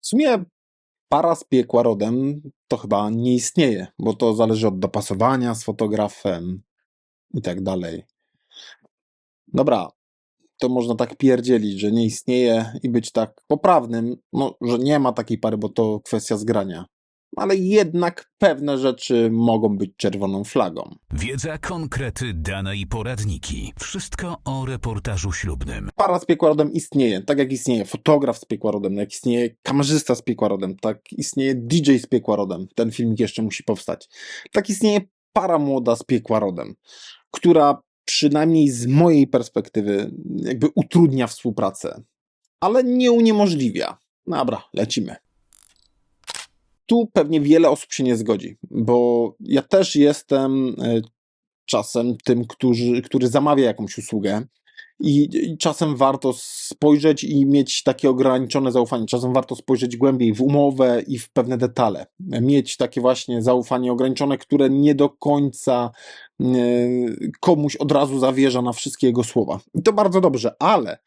W sumie para z piekła rodem to chyba nie istnieje, bo to zależy od dopasowania z fotografem i tak dalej. Dobra, to można tak pierdzielić, że nie istnieje i być tak poprawnym, no, że nie ma takiej pary, bo to kwestia zgrania. Ale jednak pewne rzeczy mogą być czerwoną flagą. Wiedza, konkrety, dane i poradniki. Wszystko o reportażu ślubnym. Para z piekła rodem istnieje, tak jak istnieje fotograf z piekła rodem, jak istnieje kamerzysta z piekła rodem, tak istnieje DJ z piekła rodem. Ten filmik jeszcze musi powstać. Tak istnieje para młoda z piekła rodem, która przynajmniej z mojej perspektywy jakby utrudnia współpracę, ale nie uniemożliwia. Dobra, lecimy. Tu pewnie wiele osób się nie zgodzi, bo ja też jestem e, czasem tym, który, który zamawia jakąś usługę i, czasem warto spojrzeć i mieć takie ograniczone zaufanie. Czasem warto spojrzeć głębiej w umowę i w pewne detale. Mieć takie właśnie zaufanie ograniczone, które nie do końca e, komuś od razu zawierza na wszystkie jego słowa. I to bardzo dobrze, ale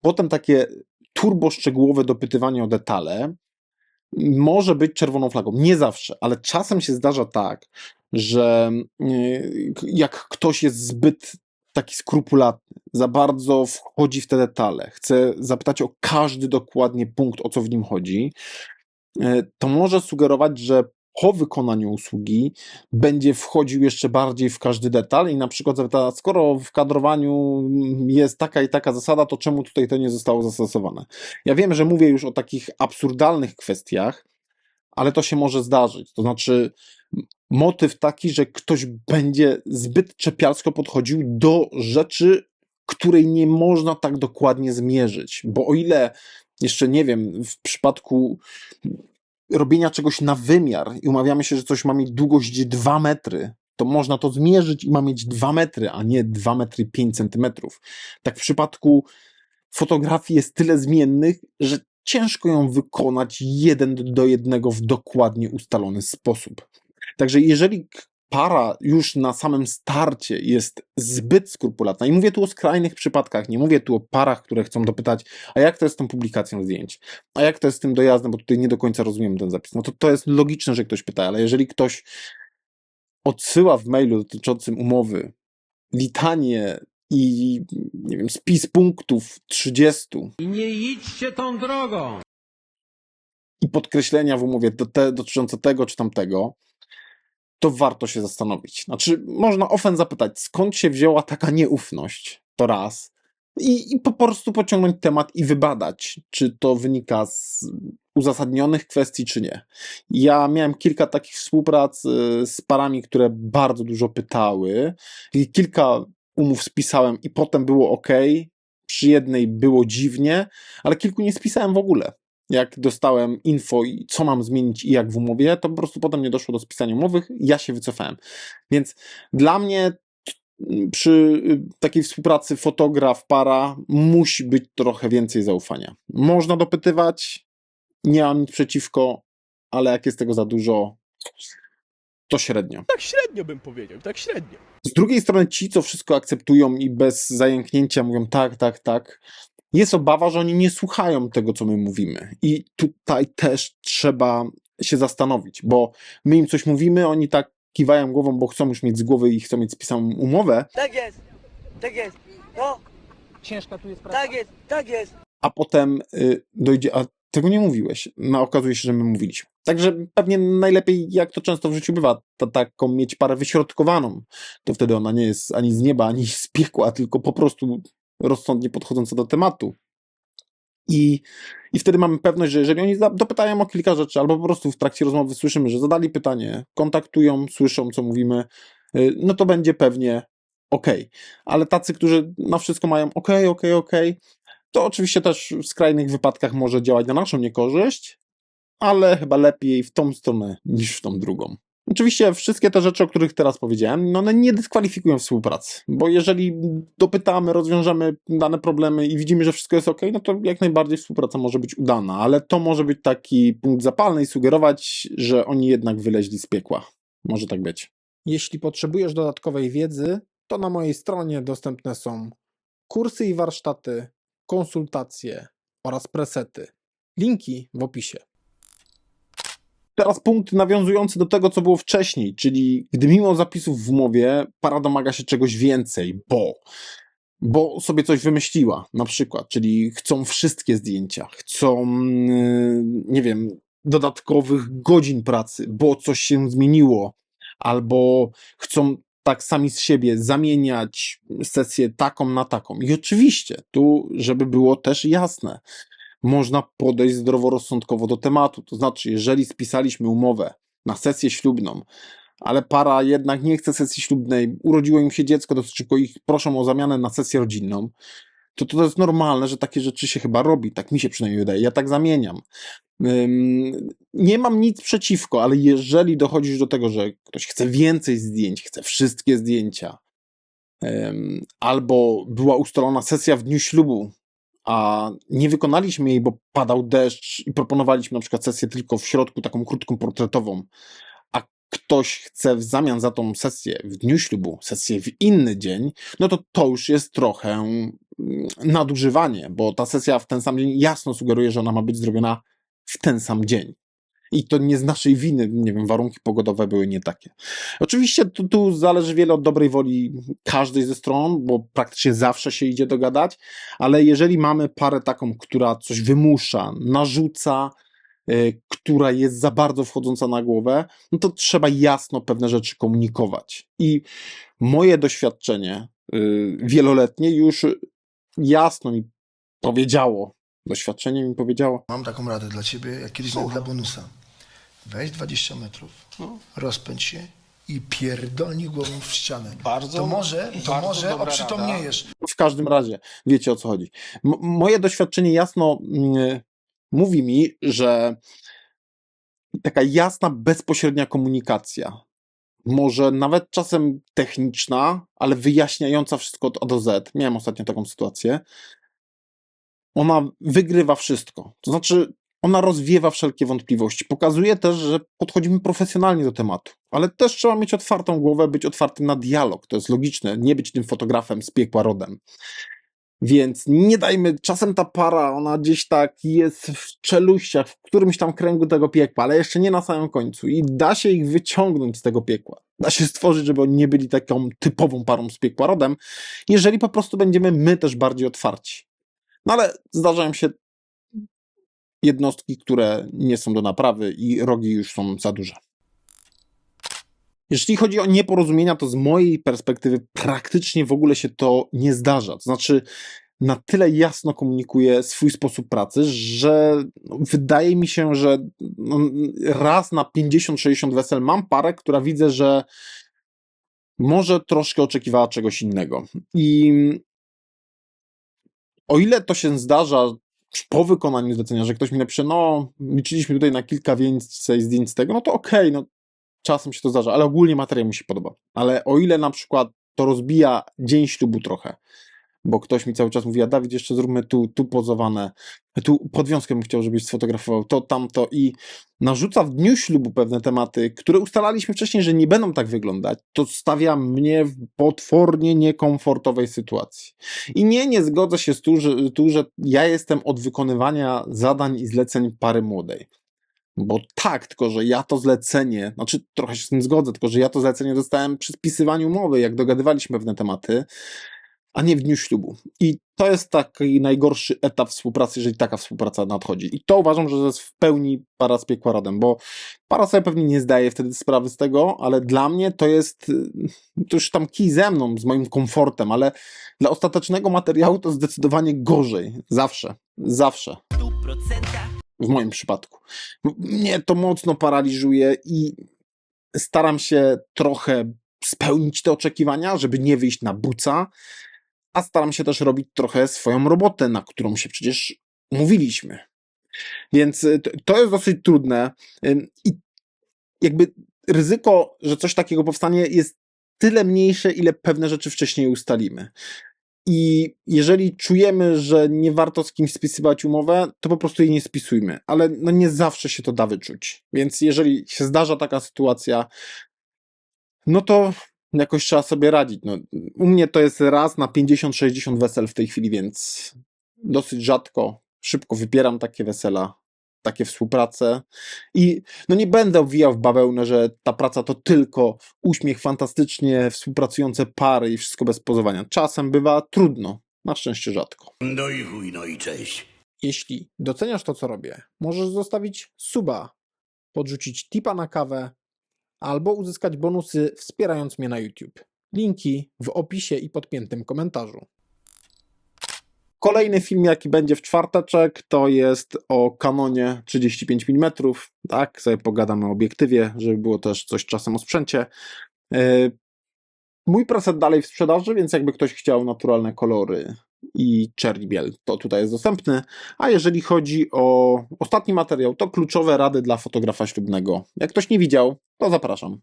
potem takie turbo szczegółowe dopytywanie o detale może być czerwoną flagą. Nie zawsze, ale czasem się zdarza tak, że y, jak ktoś jest zbyt taki skrupulatny, za bardzo wchodzi w te detale, chce zapytać o każdy dokładnie punkt, o co w nim chodzi, y, to może sugerować, że po wykonaniu usługi będzie wchodził jeszcze bardziej w każdy detal i na przykład zapyta, skoro w kadrowaniu jest taka i taka zasada, to czemu tutaj to nie zostało zastosowane? Ja wiem, że mówię już o takich absurdalnych kwestiach, ale to się może zdarzyć. To znaczy, motyw taki, że ktoś będzie zbyt czepialsko podchodził do rzeczy, której nie można tak dokładnie zmierzyć. Bo o ile jeszcze nie wiem, w przypadku robienia czegoś na wymiar i umawiamy się, że coś ma mieć długość 2 metry, to można to zmierzyć i ma mieć 2 metry, a nie 2 metry 5 centymetrów. Tak w przypadku fotografii jest tyle zmiennych, że ciężko ją wykonać jeden do jednego w dokładnie ustalony sposób. Także jeżeli para już na samym starcie jest zbyt skrupulatna, i mówię tu o skrajnych przypadkach, nie mówię tu o parach, które chcą dopytać, a jak to jest z tą publikacją zdjęć, a jak to jest z tym dojazdem, bo tutaj nie do końca rozumiem ten zapis, no to to jest logiczne, że ktoś pyta, ale jeżeli ktoś odsyła w mailu dotyczącym umowy litanie i nie wiem, spis punktów 30 I nie idźcie tą drogą. i podkreślenia w umowie do te, dotyczące tego czy tamtego, to warto się zastanowić. Znaczy, można ofen zapytać, skąd się wzięła taka nieufność, to raz, i, i po prostu pociągnąć temat i wybadać, czy to wynika z uzasadnionych kwestii, czy nie. Ja miałem kilka takich współprac y, z parami, które bardzo dużo pytały. I kilka umów spisałem i potem było ok, przy jednej było dziwnie, ale kilku nie spisałem w ogóle jak dostałem info, co mam zmienić i jak w umowie, to po prostu potem nie doszło do spisania umowy, ja się wycofałem. Więc dla mnie przy y, takiej współpracy fotograf, para musi być trochę więcej zaufania. Można dopytywać, nie mam nic przeciwko, ale jak jest tego za dużo, to średnio. Tak średnio bym powiedział, tak średnio. Z drugiej strony ci, co wszystko akceptują i bez zajęknięcia mówią tak, tak, tak, jest obawa, że oni nie słuchają tego, co my mówimy. I tutaj też trzeba się zastanowić, bo my im coś mówimy, oni tak kiwają głową, bo chcą już mieć z głowy i chcą mieć spisaną umowę, Tak jest, tak jest. No, Ciężka tu jest praca. tak jest, tak jest. a potem y, dojdzie, a tego nie mówiłeś. No, okazuje się, że my mówiliśmy. Także pewnie najlepiej, jak to często w życiu bywa, to taką mieć parę wyśrodkowaną. To wtedy ona nie jest ani z nieba, ani z piekła, tylko po prostu rozsądnie podchodząca do tematu. I, I wtedy mamy pewność, że jeżeli oni dopytają o kilka rzeczy, albo po prostu w trakcie rozmowy słyszymy, że zadali pytanie, kontaktują, słyszą, co mówimy, y, no to będzie pewnie ok. Ale tacy, którzy na wszystko mają ok, ok, ok, to oczywiście też w skrajnych wypadkach może działać na naszą niekorzyść, ale chyba lepiej w tą stronę niż w tą drugą. Oczywiście wszystkie te rzeczy, o których teraz powiedziałem, no one nie dyskwalifikują współpracy, bo jeżeli dopytamy, rozwiążemy dane problemy i widzimy, że wszystko jest ok, no to jak najbardziej współpraca może być udana, ale to może być taki punkt zapalny i sugerować, że oni jednak wyleźli z piekła. Może tak być. Jeśli potrzebujesz dodatkowej wiedzy, to na mojej stronie dostępne są kursy i warsztaty, konsultacje oraz presety. Linki w opisie. Teraz punkt nawiązujący do tego, co było wcześniej, czyli gdy mimo zapisów w umowie para domaga się czegoś więcej, bo bo sobie coś wymyśliła, na przykład, czyli chcą wszystkie zdjęcia, chcą, yy, nie wiem, dodatkowych godzin pracy, bo coś się zmieniło, albo chcą tak sami z siebie zamieniać sesję taką na taką. I oczywiście, tu, żeby było też jasne, można podejść zdroworozsądkowo do tematu. To znaczy, jeżeli spisaliśmy umowę na sesję ślubną, ale para jednak nie chce sesji ślubnej, urodziło im się dziecko dosyć szybko i proszą o zamianę na sesję rodzinną, to to jest normalne, że takie rzeczy się chyba robi. Tak mi się przynajmniej wydaje. Ja tak zamieniam. Ym, nie mam nic przeciwko, ale jeżeli dochodzisz do tego, że ktoś chce więcej zdjęć, chce wszystkie zdjęcia, ym, albo była ustalona sesja w dniu ślubu, a nie wykonaliśmy jej, bo padał deszcz i proponowaliśmy na przykład sesję tylko w środku, taką krótką portretową, a ktoś chce w zamian za tą sesję w dniu ślubu, sesję w inny dzień, no to to już jest trochę mm, nadużywanie, bo ta sesja w ten sam dzień jasno sugeruje, że ona ma być zrobiona w ten sam dzień. I to nie z naszej winy, nie wiem, warunki pogodowe były nie takie. Oczywiście tu, tu zależy wiele od dobrej woli każdej ze stron, bo praktycznie zawsze się idzie dogadać, ale jeżeli mamy parę taką, która coś wymusza, narzuca, y, która jest za bardzo wchodząca na głowę, no to trzeba jasno pewne rzeczy komunikować. I moje doświadczenie y, wieloletnie już jasno mi powiedziało, doświadczenie mi powiedziało, Mam taką radę dla ciebie, jak kiedyś miałem dla bonusa. Weź 20 metrów, rozpędź się i pierdolnij głową w ścianę. Bardzo- to może, to bardzo może oprzytomniejesz. W każdym razie wiecie o co chodzi. M- moje doświadczenie jasno mm, mówi mi, że taka jasna, bezpośrednia komunikacja, może nawet czasem techniczna, ale wyjaśniająca wszystko od A do Z. Miałem ostatnio taką sytuację. Ona wygrywa wszystko. To znaczy, ona rozwiewa wszelkie wątpliwości. Pokazuje też, że podchodzimy profesjonalnie do tematu, ale też trzeba mieć otwartą głowę, być otwartym na dialog. To jest logiczne, nie być tym fotografem z piekła rodem. Więc nie dajmy, czasem ta para, ona gdzieś tak jest w czeluściach, w którymś tam kręgu tego piekła, ale jeszcze nie na samym końcu i da się ich wyciągnąć z tego piekła. Da się stworzyć, żeby oni nie byli taką typową parą z piekła rodem, jeżeli po prostu będziemy my też bardziej otwarci. No ale zdarzają się jednostki, które nie są do naprawy i rogi już są za duże. Jeśli chodzi o nieporozumienia, to z mojej perspektywy praktycznie w ogóle się to nie zdarza. To znaczy, na tyle jasno komunikuję swój sposób pracy, że wydaje mi się, że no, raz na 50-60 wesel mam parę, która widzę, że może troszkę oczekiwała czegoś innego. I o ile to się zdarza po wykonaniu zlecenia, że ktoś mi napisze, no, liczyliśmy tutaj na kilka więcej zdjęć z tego, no to okej, no czasem się to zdarza, ale ogólnie materiał mi się podoba. Ale o ile na przykład to rozbija dzień ślubu trochę, bo ktoś mi cały czas mówi, a Dawid, jeszcze zróbmy tu, tu pozowane, tu podwiązkę bym chciał, żebyś sfotografował, to, tamto i narzuca w dniu ślubu pewne tematy, które ustalaliśmy wcześniej, że nie będą tak wyglądać, to stawia mnie w potwornie niekomfortowej sytuacji. I nie, nie zgodzę się z tu, że, tu, że ja jestem od wykonywania zadań i zleceń pary młodej. Bo tak, tylko że ja to zlecenie, znaczy trochę się z tym zgodzę, tylko że ja to zlecenie dostałem przy spisywaniu umowy, jak dogadywaliśmy pewne tematy, a nie w dniu ślubu. I to jest taki najgorszy etap współpracy, jeżeli taka współpraca nadchodzi. I to uważam, że to jest w pełni para z piekła rodem, bo para sobie pewnie nie zdaje wtedy sprawy z tego, ale dla mnie to jest to już tam kij ze mną, z moim komfortem, ale dla ostatecznego materiału to zdecydowanie gorzej. Zawsze. Zawsze. W moim przypadku. Mnie to mocno paraliżuje i staram się trochę spełnić te oczekiwania, żeby nie wyjść na buca, a staram się też robić trochę swoją robotę, na którą się przecież umówiliśmy. Więc y, to- jest dosyć trudne i jakby ryzyko, że coś takiego powstanie jest tyle mniejsze, ile pewne rzeczy wcześniej ustalimy. I jeżeli czujemy, że nie warto z kimś spisywać umowę, to po prostu jej nie spisujmy. Ale no nie zawsze się to da wyczuć. Więc jeżeli się zdarza taka sytuacja, no to jakoś trzeba sobie radzić. No, u mnie to jest raz na 50-60 wesel w tej chwili, więc dosyć rzadko, szybko wypieram takie wesela takie współprace. I no nie będę obwijał w bawełnę, że ta praca to tylko uśmiech, fantastycznie współpracujące pary i wszystko bez pozowania. Czasem bywa trudno, na szczęście rzadko. No i chuj, no i cześć. Jeśli doceniasz to, co robię, możesz zostawić suba, podrzucić tipa na kawę albo uzyskać bonusy wspierając mnie na YouTube. Linki w opisie i podpiętym komentarzu. Kolejny film, jaki będzie w czwarteczek, to jest o Canonie 35 mm. Tak, sobie pogadamy o obiektywie, żeby było też coś czasem o sprzęcie. E, Mój preset dalej w sprzedaży, więc jakby ktoś chciał naturalne kolory i czerń biel, to tutaj jest dostępny. A jeżeli chodzi o ostatni materiał, to kluczowe rady dla fotografa ślubnego. Jak ktoś nie widział, to zapraszam.